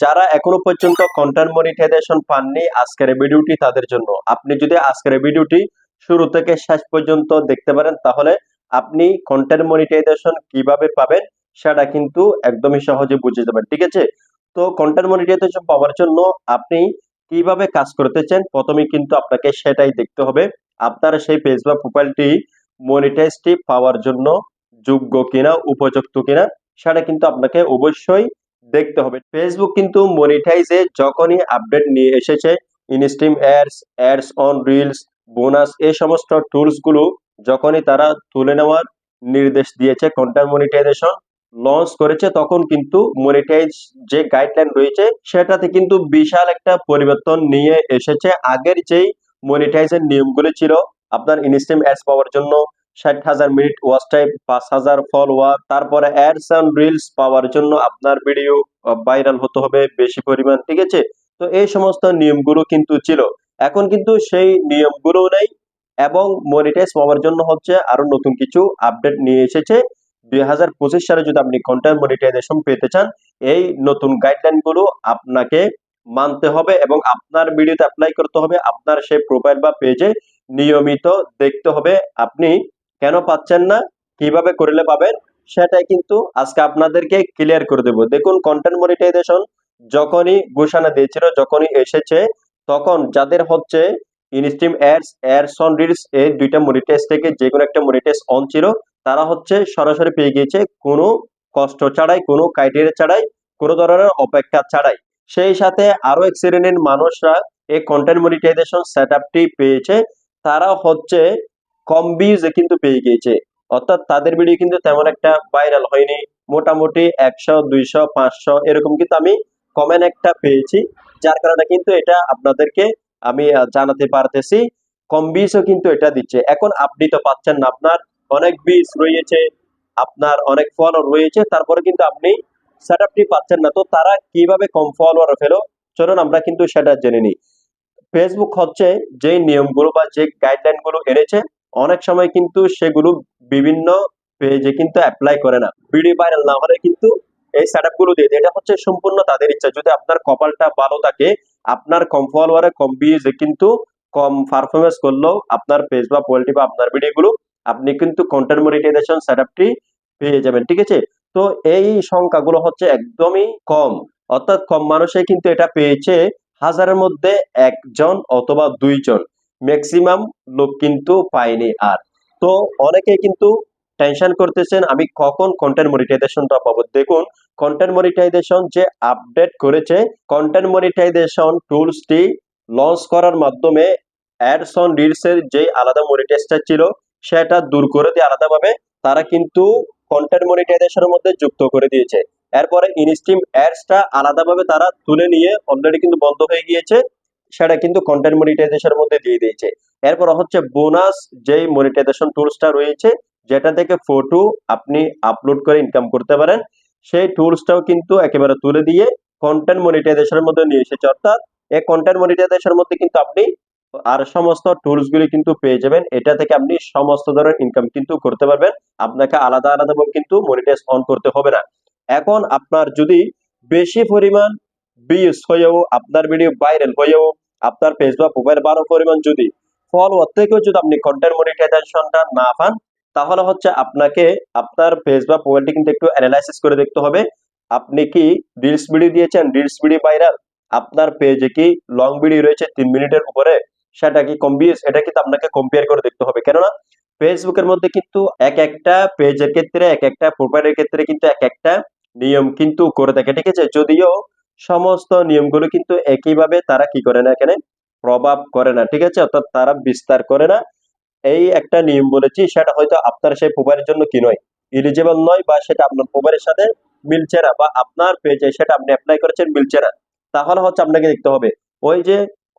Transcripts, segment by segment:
যারা এখনও পর্যন্ত কন্টেন্ট মনিটাইজেশন পাননি, আজকের ভিডিওটি তাদের জন্য। আপনি যদি আজকের ভিডিওটি শুরু থেকে শেষ পর্যন্ত দেখতে পারেন, তাহলে আপনি কন্টেন্ট মনিটাইজেশন কীভাবে পাবেন সেটা কিন্তু একদমই সহজে বুঝে যাবেন, ঠিক আছে? তো কন্টেন্ট মনিটাইজেশন পাওয়ার জন্য আপনি কীভাবে কাজ করতে চান প্রথমে কিন্তু আপনাকে সেটাই দেখতে হবে। আপনার সেই পেজ বা প্রোফাইলটি মনিটাইজটি পাওয়ার জন্য যোগ্য কিনা, উপযুক্ত কিনা, সেটা কিন্তু আপনাকে অবশ্যই দেখতে হবে। ফেসবুক কিন্তু মনিটাইজে যখনই আপডেট নিয়ে এসেছে instream ads ads on reels bonus এই সমস্ত টুলসগুলো যখনই তারা তুলে নেওয়ার নির্দেশ দিয়েছে কন্টেন্ট মনিটাইজেশন লঞ্চ করেছে, তখন কিন্তু মনিটাইজ যে গাইডলাইন রয়েছে, সেটাতে কিন্তু বিশাল একটা পরিবর্তন নিয়ে এসেছে। আগের যেই মনিটাইজের নিয়মগুলো ছিল, আপনার ইনস্ট্রিম অ্যাডস পাওয়ার জন্য ষাট হাজার মিনিট ওয়াচ টাইম পাঁচ হাজার ফলোয়ার তারপরে অ্যাডস অ্যান্ড রিলস পাওয়ার জন্য আপনার ভিডিও ভাইরাল হতে হবে বেশি পরিমাণ, ঠিক আছে? তো এই সমস্ত নিয়মগুলো কিন্তু ছিল। এখন কিন্তু সেই নিয়মগুলো নেই এবং মনিটাইজ পাওয়ার জন্য হচ্ছে আরও নতুন কিছু আপডেট নিয়ে এসেছে। দুই হাজার পঁচিশ সালে যদি আপনি কন্টেন্ট মনিটাইজেশন পেতে চান, এই নতুন গাইডলাইনগুলো আপনাকে মানতে হবে এবং আপনার ভিডিওতে অ্যাপ্লাই করতে হবে, আপনার সেই প্রোফাইল বা পেজে নিয়মিত দেখতে হবে। আপনি কেন পাচ্ছেন না, কীভাবে করলে পাবেন, সেটাই কিন্তু আজকে আপনাদেরকে ক্লিয়ার করে দেব। দেখুন কন্টেন্ট মনিটাইজেশন যখনই ঘোষণা দিয়েছিল, যখনই এসেছে, তখন যাদের হচ্ছে instream ads ads on reels এই দুইটা মনিটাইজ থেকে যে কোনো একটা মনিটাইজ অন ছিল, তারা হচ্ছে সরাসরি পেয়ে গিয়েছে কোনো কষ্ট ছাড়াই, কোনো ক্রাইটেরিয়া ছাড়াই, কোনো ধরনের অপেক্ষা ছাড়াই। সেই সাথে আরও এক শ্রেণির মানুষরা এই কন্টেন্ট মনিটাইজেশন সেট পেয়েছে তারা হচ্ছে কম ভিউজে কিন্তু পেয়ে গিয়েছে। অর্থাৎ তাদের ভিডিও কিন্তু তেমন একটা ভাইরাল হয়নি। মোটামুটি একশো, দুইশো, পাঁচশো এরকম কিন্তু আমি কমেন্ট একটা পেয়েছি। যার কারণে কিন্তু এটা আপনাদেরকে আমি জানাতে পারতেছি। কম ভিউজও কিন্তু এটা দিচ্ছে। এখন আপনি তো পাচ্ছেন না আপনার। অনেক ভিউজ রয়েছে, আপনার অনেক ফলোয়ার রয়েছে। তারপরে কিন্তু আপনি সেট আপটি পাচ্ছেন না। তো তারা কীভাবে কম ফলোয়ার ফেলো চলুন আমরা কিন্তু সেটা জেনে নিই। ফেসবুক হচ্ছে যে নিয়মগুলো বা যে গাইডলাইনগুলো এনেছে অনেক সময় কিন্তু সেগুলো বিভিন্ন পেজে কিন্তু অ্যাপ্লাই করে না। ভিডিও ভাইরাল না হলে কিন্তু এই সেটগুলো দিয়ে এটা হচ্ছে সম্পূর্ণ তাদের ইচ্ছা। যদি আপনার কপালটা ভালো থাকে, আপনার কম ফলোয়ারে কম ভিউজে কিন্তু কম পারফরমেন্স করলেও আপনার পেজ বা পোল্ট্রি বা আপনার ভিডিওগুলো আপনি কিন্তু কন্টেন্ট মনিটাইজেশন সেটআপটি পেয়ে যাবেন, ঠিক আছে? তো এই সংখ্যাগুলো হচ্ছে একদমই কম। অর্থাৎ কম মানুষে কিন্তু এটা পেয়েছে হাজারের মধ্যে একজন অথবা দুইজন। ম্যাক্সিমাম লোক কিন্তু পায়নি আর। তো অনেকে কিন্তু টেনশন করতেছেন, আমি কখন কন্টেন্ট মনিটাইজেশনটা পাবো? দেখুন কন্টেন্ট মনিটাইজেশন যে আপডেট করেছে কন্টেন্ট মনিটাইজেশন টুলসটি লঞ্চ করার মাধ্যমে অ্যাডস অন রিলস এর যে আলাদা মনিটাইজটা ছিল, সেটা দূর করে দিয়ে আলাদাভাবে তারা কিন্তু কন্টেন্ট মনিটাইজেশনের মধ্যে যুক্ত করে দিয়েছে। এরপরে ইনস্ট্রিম অ্যাডসটা আলাদাভাবে তারা তুলে নিয়ে অলরেডি কিন্তু বন্ধ হয়ে গিয়েছে। সেটা কিন্তু কন্টেন্ট মনিটাইজেশনের মধ্যে দিয়ে দিয়েছে। এরপর হচ্ছে বোনাস যেই মনিটাইজেশন টুলসটা রয়েছে, যেটা থেকে ফটো আপনি আপলোড করে ইনকাম করতে পারেন, সেই টুলসটাও কিন্তু একেবারে তুলে দিয়ে কন্টেন্ট মনিটাইজেশনের মধ্যে নিয়ে এসেছে। অর্থাৎ এই কন্টেন্ট মনিটাইজেশনের মধ্যে কিন্তু আপনি আর সমস্ত টুলস গুলি কিন্তু পেয়ে যাবেন। এটা থেকে আপনি সমস্ত ধরনের ইনকাম কিন্তু করতে পারবেন। আপনাকে আলাদা আলাদা কিন্তু মনিটাইজ অন করতে হবে না। এখন আপনার যদি বেশি পরিমাণ ভিউজ হয়েও, আপনার ভিডিও ভাইরাল হয়েও আপনার পেজ বা প্রোফাইল বারো পরিমাণ যদি ফলোয়ার থেকেও যদি আপনি কন্টেন্ট মনিটাইজেশনটা না পান, তাহলে হচ্ছে আপনাকে আপনার পেজ বা প্রোফাইলটি কিন্তু একটু অ্যানালাইসিস করে দেখতে হবে। আপনি কি রিলস ভিডিও দিয়েছেন? রিলস ভিডিও ভাইরাল আপনার পেজে কি লং ভিডিও রয়েছে তিন মিনিটের উপরে? সেটা কি কম ভিউজ এটা কিন্তু আপনাকে কম্পেয়ার করে দেখতে হবে। কেননা ফেসবুকের মধ্যে কিন্তু এক একটা পেজের ক্ষেত্রে, এক একটা প্রোফাইলের ক্ষেত্রে কিন্তু এক একটা নিয়ম কিন্তু করে থাকে। ঠিক আছে? যদিও সমস্ত নিয়মগুলো কিন্তু একইভাবে তারা কি করে না এখানে প্রভাব করে না, ঠিক আছে? অর্থাৎ তারা বিস্তার করে না। এই একটা নিয়ম বলেছি, সেটা হয়তো আপনার সেই প্রোফাইলের জন্য কি নয় ইলিজিবল নয় বা সেটা আপনার প্রোফাইলের সাথে মিলছে না বা আপনার পেজে সেটা আপনি অ্যাপ্লাই করেছেন, মিলছে না। তাহলে হচ্ছে আপনাকে দেখতে হবে, ওই যে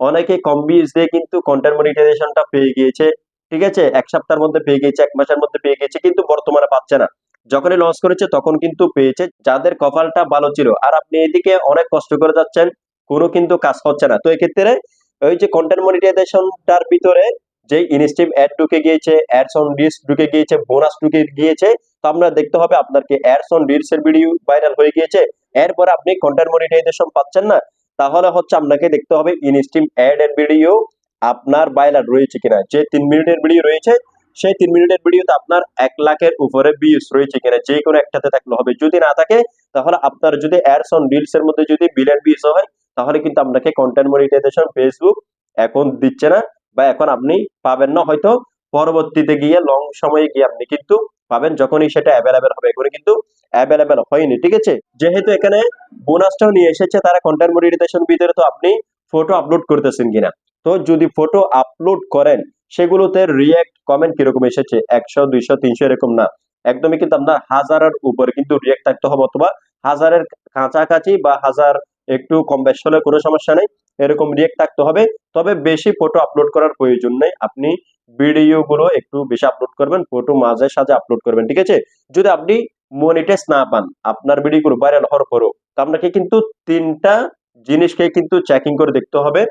অনেকে কম ভিউজ দিয়ে কিন্তু কন্টেন্ট মনিটাইজেশনটা পেয়ে গিয়েছে, ঠিক আছে? এক সপ্তাহের মধ্যে পেয়ে গিয়েছে, এক মাসের মধ্যে পেয়ে গিয়েছে, কিন্তু বর্তমানে পাচ্ছে না। যখনই লঞ্চ করেছে তখন কিন্তু পেয়েছে, যাদের কপালটা ভালো ছিল। আর আপনি এদিকে অনেক কষ্ট করে যাচ্ছেন, কোনো কিন্তু কাজ হচ্ছে না। তো এক্ষেত্রে ওই যে কন্টেন্ট মনিটাইজেশনটার ভিতরে যে ইনস্টিম অ্যাড ঢুকে গিয়েছে অ্যাডস অন রিলস ঢুকে গিয়েছে বোনাস ঢুকে গিয়েছে, তো আমরা দেখতে হবে আপনার কি অ্যাডস অন রিলস এর ভিডিও ভাইরাল হয়ে গিয়েছে। এরপর আপনি কন্টেন্ট মনিটাইজেশন পাচ্ছেন না, তাহলে হচ্ছে আপনাকে দেখতে হবে ইনস্টিম অ্যাড এর ভিডিও আপনার ভাইরাল রয়েছে কিনা। যে তিন মিনিটের ভিডিও রয়েছে সেই তিন মিনিটের ভিডিওতে আপনার এক লাখের উপরে ভিউজ রয়েছে কিনা, যে কোনো একটাতে থাকলে হবে। যদি না থাকে, তাহলে আপনার যদি অ্যাডস অন রিলস এর মধ্যে যদি বিলিয়ন ভিউজ হয়, তাহলে কিন্তু আপনাকে কন্টেন্ট মনিটাইজেশন ফেসবুক এখন দিচ্ছে না বা এখন আপনি পাবেন না। হয়তো পরবর্তীতে গিয়ে লং সময়ে গিয়ে আপনি কিন্তু পাবেন, যখনই সেটা অ্যাভেলেবেল হবে। এখন কিন্তু অ্যাভেলেবেল হয়নি, ঠিক আছে? যেহেতু এখানে বোনাসটাও নিয়ে এসেছে, তারা কন্টেন্ট মনিটাইজেশন ভিতরে তো আপনি ফটো আপলোড করতেছেন কিনা। তো যদি ফটো আপলোড করেন সেগুলোতে রিয়েক্ট কমেন্ট কীরকম এসেছে? একশো, দুইশো, তিনশো এরকম না। একদমই কিন্তু আপনার হাজারের উপরে কিন্তু রিয়েক্ট থাকতে হবে অথবা হাজারের কাছাকাছি বা হাজার একটু কম বেশ হলে কোনো সমস্যা নেই, এরকম রিয়েক্ট থাকতে হবে। তবে বেশি ফটো আপলোড করার প্রয়োজন নেই। আপনি ভিডিও গুলো একটু বেশি আপলোড করবেন ফটো মাঝে সাঝে আপলোড করবেন, ঠিক আছে? যদি আপনি মনিটাইজ না পান, আপনার ভিডিও গুলো ভাইরাল হওয়ার পরও, তো আপনাকে কিন্তু তিনটা জিনিসকে কিন্তু চেকিং করে দেখতে হবে।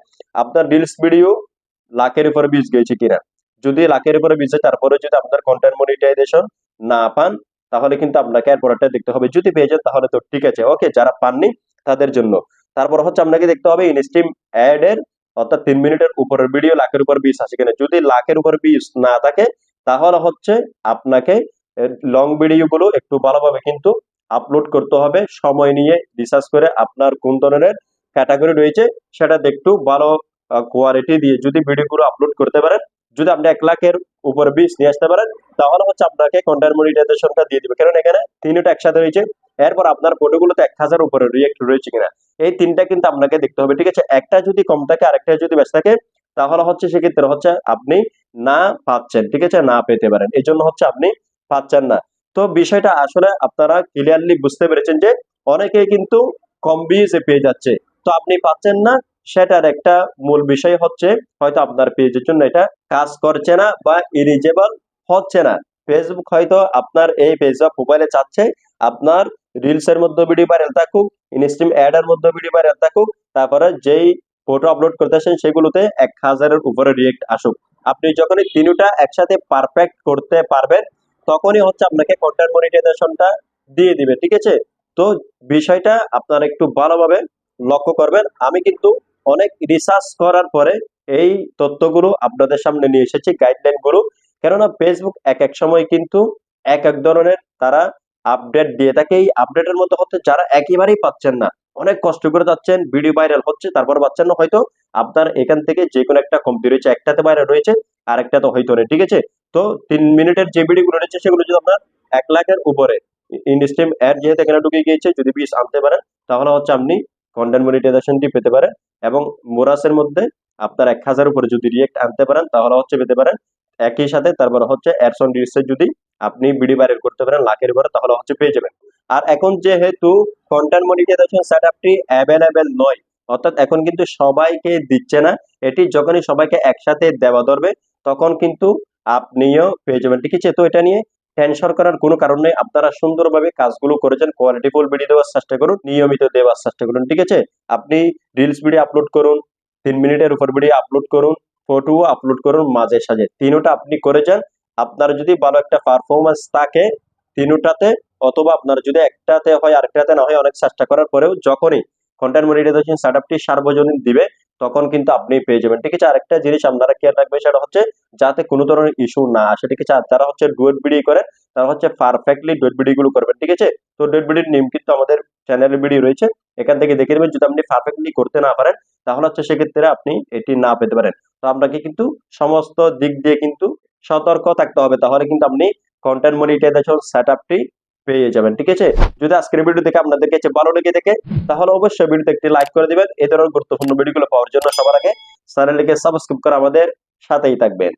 আপনার রিলস ভিডিও লাখের উপরে ভিউজ গেছে কিনা যদি লাখের উপরে হয় তারপরে যদি আপনার কন্টেন্ট মনিটাইজেশন না পান, তাহলে কিন্তু আপনাকে এরপরটা দেখতে হবে। যদি পেয়ে যান, তাহলে তো ঠিক আছে। ওকে যারা পাননি, তাদের জন্য। তারপর হচ্ছে আপনাকে দেখতে হবে ইনস্টিম অ্যাড এর, অর্থাৎ তিন মিনিটের উপরের ভিডিও লাখের উপর বিশ আছে কিনা। যদি লাখের উপর বিশ না থাকে, তাহলে হচ্ছে আপনাকে লং ভিডিও গুলো একটু ভালোভাবে কিন্তু আপলোড করতে হবে। সময় নিয়ে রিসার্চ করে আপনার কোন ধরনের ক্যাটাগরি রয়েছে, সেটা একটু ভালো কোয়ালিটি দিয়ে যদি ভিডিওগুলো আপলোড করতে পারেন, যদি আপনি এক লাখের উপর বিশ নিয়ে আসতে পারেন, তাহলে হচ্ছে আপনাকে কন্টেন্ট মনিটাইজেশনটা দিয়ে দিবে। কারণ এখানে তিনটা একসাথে রয়েছে, এরপর আপনার ফটোগুলোতে এক হাজার উপরে রিয়েক্ট রয়েছে কিনা। এই তিনটা কিন্তু আপনাকে দেখতে হবে, ঠিক আছে? একটা যদি কম থাকে, আরেকটা যদি বেশ থাকে, তাহলে হচ্ছে সেক্ষেত্রে হচ্ছে আপনি না পাচ্ছেন, ঠিক আছে? না পেতে পারেন। এই জন্য হচ্ছে আপনি পাচ্ছেন না। তো বিষয়টা আসলে আপনারা ক্লিয়ারলি বুঝতে পেরেছেন যে অনেকেই কিন্তু কম ভিউজে পেয়ে যাচ্ছে। তো আপনি পাচ্ছেন না সেটার একটা মূল বিষয় হচ্ছে, হয়তো আপনার পেজের জন্য এটা কাজ করছে না বা ইলিজেবল হচ্ছে না। ফেসবুক হয়তো আপনার এই পেজ বা মোবাইলে চাচ্ছে, আপনার রিলস এর মধ্যে ভিডিও ভাইরাল থাকুক ইনস্টিম অ্যাড এর মধ্যে ভিডিও ভাইরাল থাকুক, তারপরে যেই ফটো আপলোড করতেছেন সেগুলোতে এক হাজারের উপরে রিয়েক্ট আসুক। আপনি যখনই তিনটা একসাথে পারফেক্ট করতে পারবেন, তখনই হচ্ছে আপনাকে কন্টেন্ট মনিটাইজেশনটা দিয়ে দিবে, ঠিক আছে? তো বিষয়টা আপনারা একটু ভালোভাবে লক্ষ্য করবেন। আমি কিন্তু অনেক রিসার্চ করার পরে এই তথ্যগুলো আপনাদের সামনে নিয়ে এসেছি গাইডলাইনগুলো। কেননা ফেসবুক এক এক সময় কিন্তু এক এক ধরনের তারা আপডেট দিয়ে থাকে। এই আপডেটের মধ্যে হচ্ছে যারা একেবারেই পাচ্ছেন না, অনেক কষ্ট করে যাচ্ছেন ভিডিও ভাইরাল হচ্ছে, তারপর পাচ্ছেন না, হয়তো আপনার এখান থেকে যে কোনো একটা কমতি রয়েছে, একটাতে ভাইরাল রয়েছে আর একটা তো হয়তো নেই, ঠিক আছে? তো তিন মিনিটের যে ভিডিওগুলো রয়েছে, সেগুলো যদি আপনার এক লাখের উপরে ইনস্টিম অ্যাড যেহেতু এখানে ঢুকে গিয়েছে, যদি বিশ আনতে পারেন, তাহলে হচ্ছে আপনি কন্টেন্ট মনিটাইজেশনটি পেতে পারেন এবং মোরাসের মধ্যে আপনার এক হাজার উপরে যদি রিয়েক্ট আনতে পারেন, তাহলে হচ্ছে পেতে পারেন একই সাথে তারপর হচ্ছে অ্যাডসন রিলসের যদি আপনি ভিডিও ভাইরাল করতে পারেন, লাখের উপরে, তাহলে হচ্ছে পেয়ে যাবেন। আর এখন যেহেতু কন্টেন্ট মনিটাইজেশন সেটআপটি অ্যাভেলেবেল নয়, অর্থাৎ এখন কিন্তু সবাইকে দিচ্ছে না, এটি যখনই সবাইকে একসাথে দেওয়া ধরবে, তখন কিন্তু আপনিও পেয়ে যাবেন ঠিক আছে তো এটা নিয়ে টেনশন করার কোনো কারণ নেই। আপনারা সুন্দরভাবে কাজগুলো করেছেন কোয়ালিটিফুল ভিডিও দেওয়ার চেষ্টা করুন, নিয়মিত দেওয়ার চেষ্টা করুন, ঠিক আছে? আপনি রিলস ভিডিও আপলোড করুন, তিন মিনিটের উপর ভিডিও আপলোড করুন ফটো আপলোড করুন, মাঝে সাঝে। তিনোটা আপনি করেছেন, আপনার যদি ভালো একটা পারফরমেন্স থাকে তিনোটাতে, অথবা আপনার যদি একটাতে হয়, আরেকটাতে না হয়, অনেক চেষ্টা করার পরেও যখনই কন্টেন্ট মনিটাইজেশন সেটআপটি সার্বজনীন দিবে তখন কিন্তু আপনি পেয়ে যাবেন। ঠিক আছে? আরেকটা জিনিস আপনারা খেয়াল রাখবেন, সেটা হচ্ছে যাতে কোনো ধরনের ইস্যু না আসে। ঠিক আছে? যারা হচ্ছে ডুয়েট ভিডিও করেন তারা হচ্ছে পারফেক্টলি ডুয়েট ভিডিও গুলো করবেন। ঠিক আছে? তো ডুয়েট ভিডিওর নিয়ম কিন্তু আমাদের চ্যানেলের ভিডিও রয়েছে। এখান থেকে দেখে নেবেন, যদি আপনি পারফেক্টলি করতে না পারেন, তাহলে হচ্ছে সেক্ষেত্রে আপনি এটি না পেতে পারেন। তো আপনাকে কিন্তু সমস্ত দিক দিয়ে কিন্তু সতর্ক থাকতে হবে। তাহলে কিন্তু আপনি কন্টেন্ট মনিটাইজেশন সেটআপটি পেয়ে যাবেন, ঠিক আছে? যদি আজকের ভিডিও দেখে আপনাদের কাছে ভালো লেগে থাকে, তাহলে অবশ্যই ভিডিওতে একটি লাইক করে দিবেন। এ ধরনের গুরুত্বপূর্ণ ভিডিওগুলো পাওয়ার জন্য সবার আগে চ্যানেলটিকে সাবস্ক্রাইব করে আমাদের সাথেই থাকবেন।